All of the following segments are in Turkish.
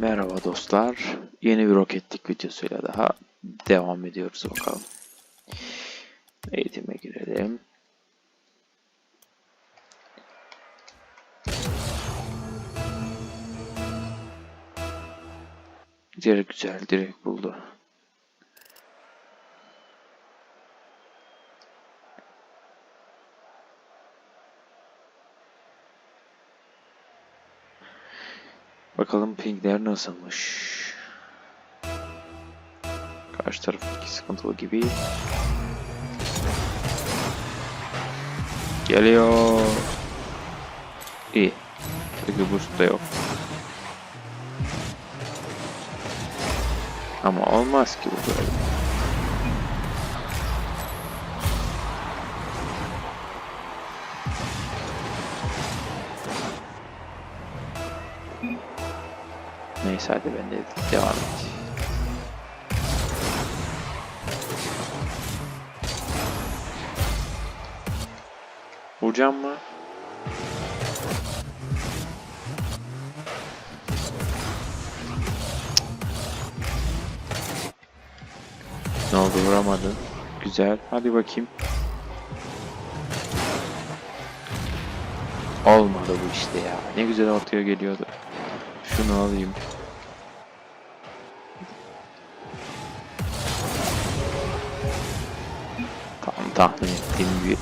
Merhaba dostlar. Yeni bir roketlik videosuyla daha devam ediyoruz bakalım. Eğitime girelim. Direkt güzel, direkt buldu. Bakalım pingler nasılmış. Karşı taraftaki sıkıntılı gibi. Geliyor. İyi. Peki boost da yok. Ama olmaz ki bu böyle. Neyse hadi ben de devam et. Vuracağım mı? Ne oldu vuramadın. Güzel. Hadi bakayım. Olmadı bu işte ya. Ne güzel ortaya geliyordu. Şunu alayım. Tahmin ettiğim gibi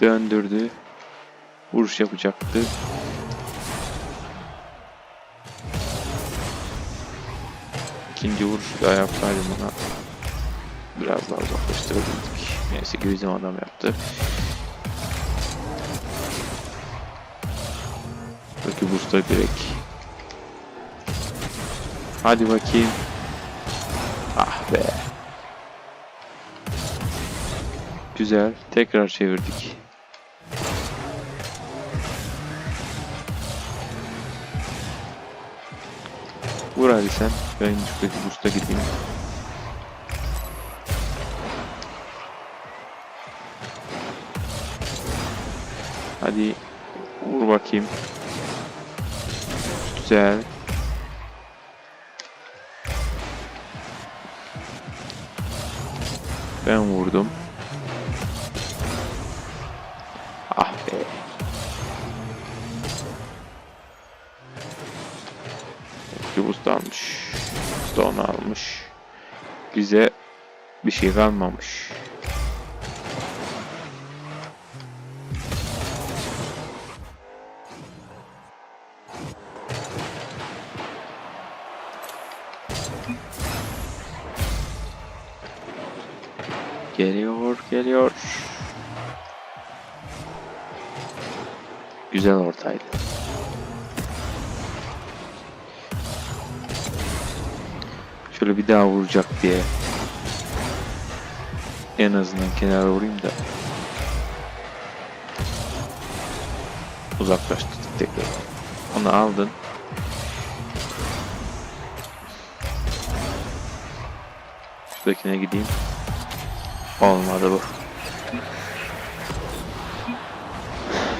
döndürdü. Vuruş yapacaktı. İkinci vuruş daha yapsaydım ona biraz daha uzaklaştırabilirdik. Neyse ki adam yaptı. Peki busta direkt. Hadi bakayım. Ah be. Güzel. Tekrar çevirdik. Vur hadi sen. Ben şuradaki busta gideyim. Hadi vur bakayım. Güzel. Ben vurdum. Şey kalmamış. Geliyor, geliyor. Güzel ortaydı. Şöyle bir daha vuracak diye. En azından kenara vurayım da. Uzaklaştırdık tekrar. Onu aldın. Şuradakine gideyim. Olmadı bu.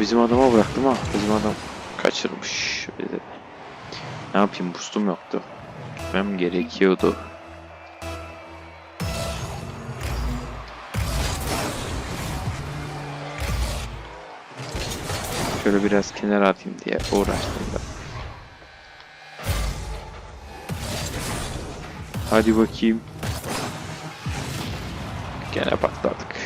Bizim adama bıraktım ha. Bizim adam kaçırmış. Ne yapayım boostum yoktu. Gitmem gerekiyordu. Şöyle biraz kenara atayım diye uğraştım da. Hadi bakayım. Gene patladık.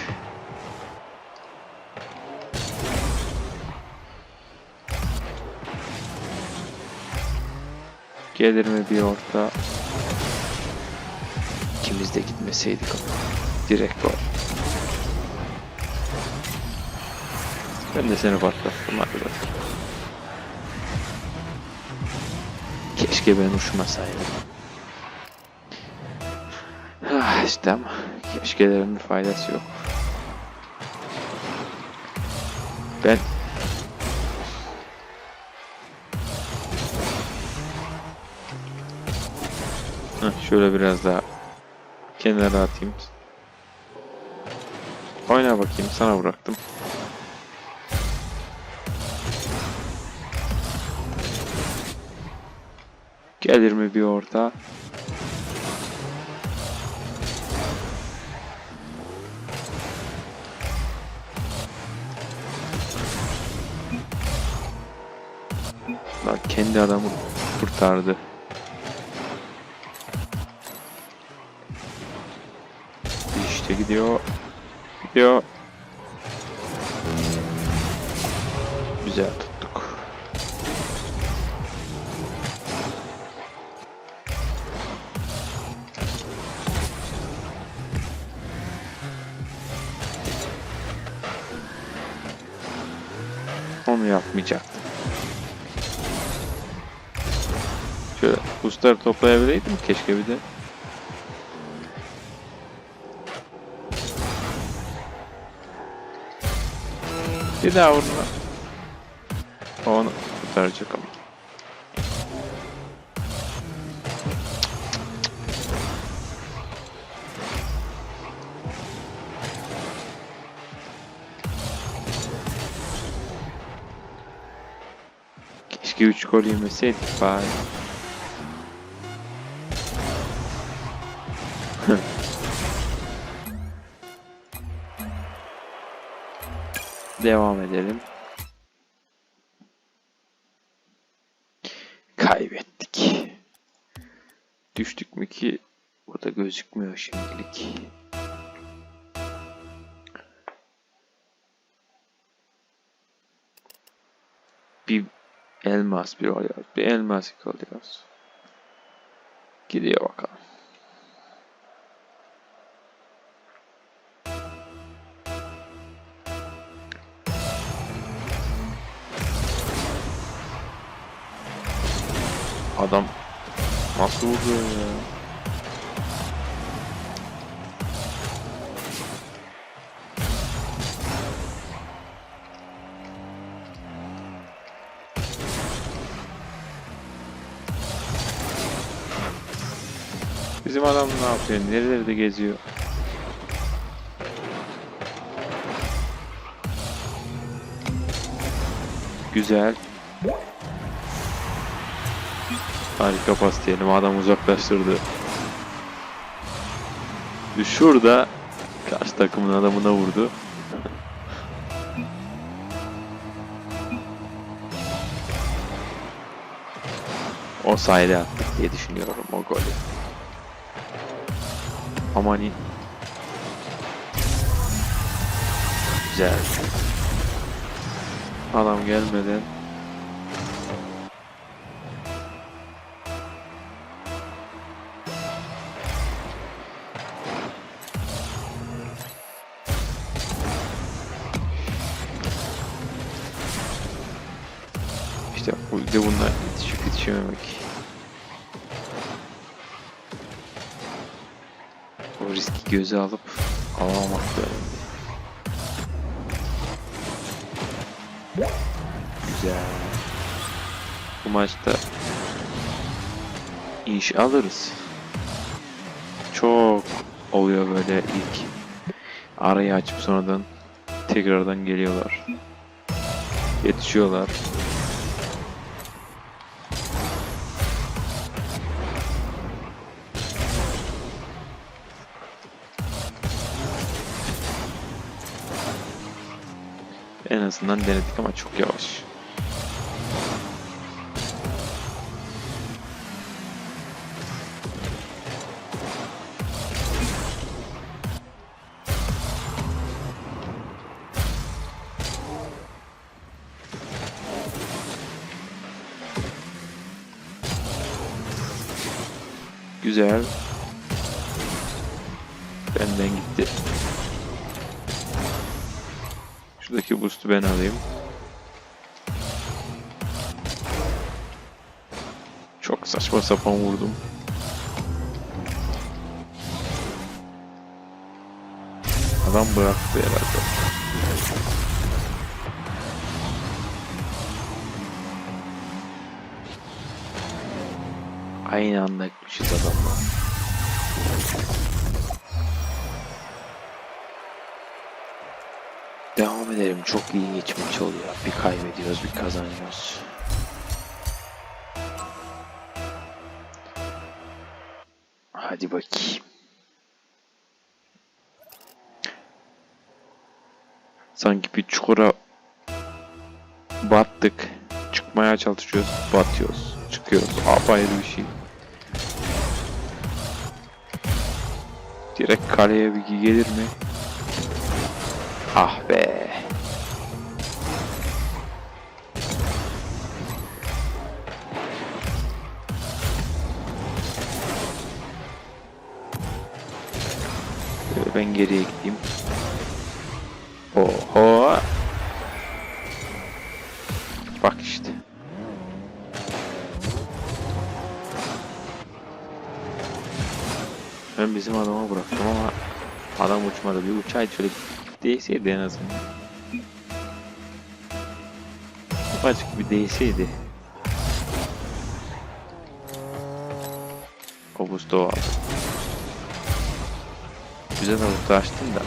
Gelir mi bir orta? İkimiz de gitmeseydik ama. Direkt gol. Ben de seni patlattım bak. Keşke ben uçmasaydım. Ah işte ama keşkelerin bir faydası yok. Ben Heh, şöyle biraz daha kenara atayım. Oyna bakayım sana bıraktım. Gelir mi bir orta? Bak kendi adamı kurtardı. İşte gidiyor. Gidiyor. Güzel yapmayacaktım. Şöyle boostları toplayabileydim keşke bir de. Bir daha vurma. Onu kurtaracak ama. Keşke 3 gol yemeseydik bari. Devam edelim. Kaybettik. Düştük mü ki o da gözükmüyor şimdilik. Bir elmas bir alıyoruz. Bir elmas alıyoruz. Gidiyor bakalım. Adam nasıl vuruyor ya? Adam ne yapıyor? Nerelerde geziyor? Güzel. Harika pas diyelim. Adam uzaklaştırdı. Şurada karşı takımın adamına vurdu. o sayede attık diye düşünüyorum o golü. Amani. Güzel. Adam gelmeden Güzel. Bu maçta iş alırız. Çok oluyor böyle ilk arayı açıp sonradan tekrardan geliyorlar. Yetişiyorlar. En azından denedik ama çok yavaş. Güzel. Benden gitti. Şuradaki boost'u ben alayım. Çok saçma sapan vurdum. Adam bıraktı herhalde. Aynı anda gitmişiz adamla. Devam edelim. Çok geç maç oluyor. Bir kaybediyoruz, bir kazanıyoruz. Hadi bakayım. Sanki bir çukura battık. Çıkmaya çalışıyoruz, batıyoruz. Çıkıyoruz. Apayrı bir şey. Direkt kaleye bir gelir mi? Ah be. Ben geriye gideyim. Oho. Bak işte. Ben bizim adama ama adam uçmadı. Bir uçay şöyle değseydi en azından. Ufacık bir değseydi. Augusto aldı. Güzel alıp açtın da.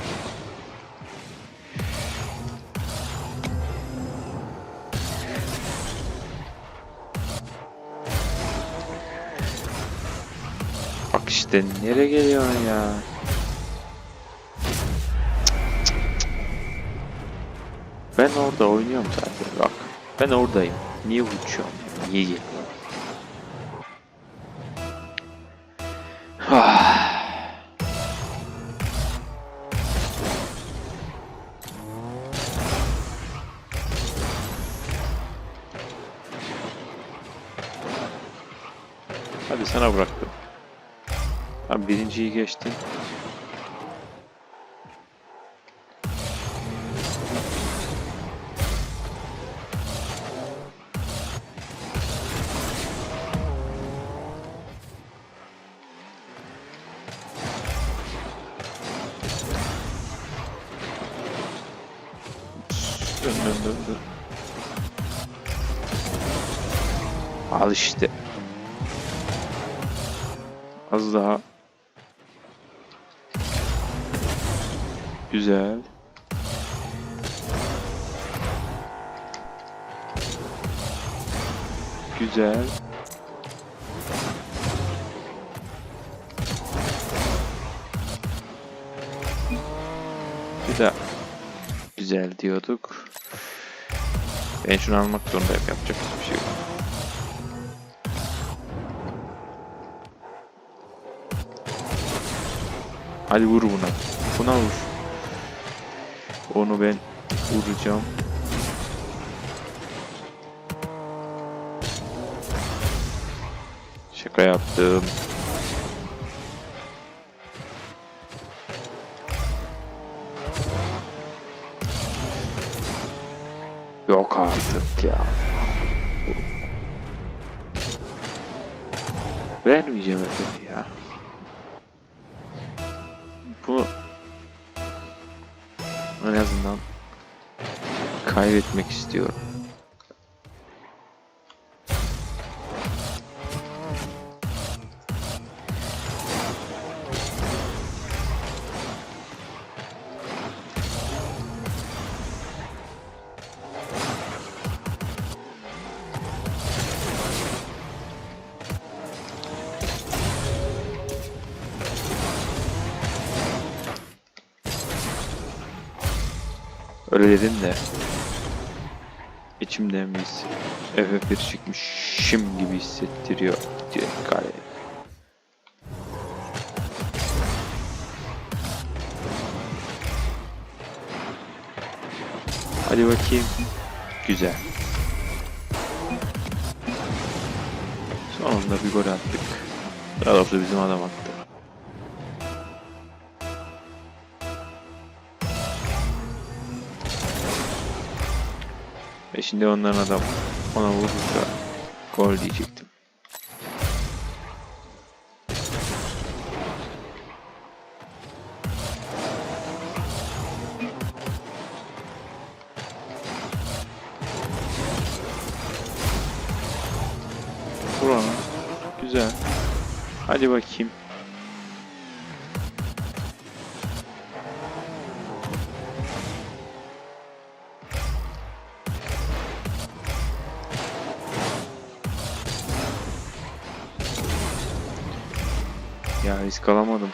Bak işte nereye geliyorsun ya? Ben orada oynuyorum zaten bak. Ben oradayım. Niye uçuyorum? Niye geliyorum? Hadi sana birinciyi geçtin. Dön dön dön dön. Al işte. Az daha. Güzel. Güzel. Güzel. Güzel diyorduk. Ben şunu almak zorundayım. Yapacak hiçbir şey yok. Hadi vur buna. Buna vur. Onu ben vuracağım. Şaka yaptım. Ya. Vermeyeceğim efendim ya. Bunu en azından kaybetmek istiyorum. Öyle dedim de içimden his FF1 çıkmışım gibi hissettiriyor diyor galiba. Hadi bakayım. Güzel. Sonunda bir gol attık. Daha doğrusu bizim adam attı. Şimdi onların adam ona vurursa gol diyecektim. Ona. Güzel. Hadi bakayım. Ya risk alamadım.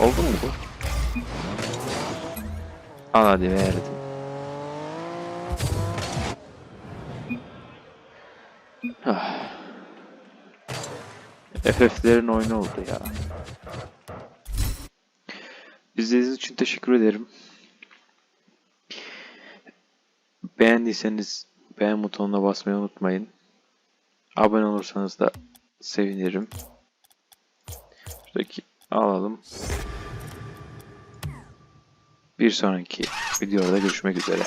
Oldu mu bu? Al hadi verdim. Ah. FF'lerin oyunu oldu ya. İzlediğiniz için teşekkür ederim. Beğendiyseniz beğen butonuna basmayı unutmayın. Abone olursanız da sevinirim. Şuradaki alalım. Bir sonraki videoda görüşmek üzere.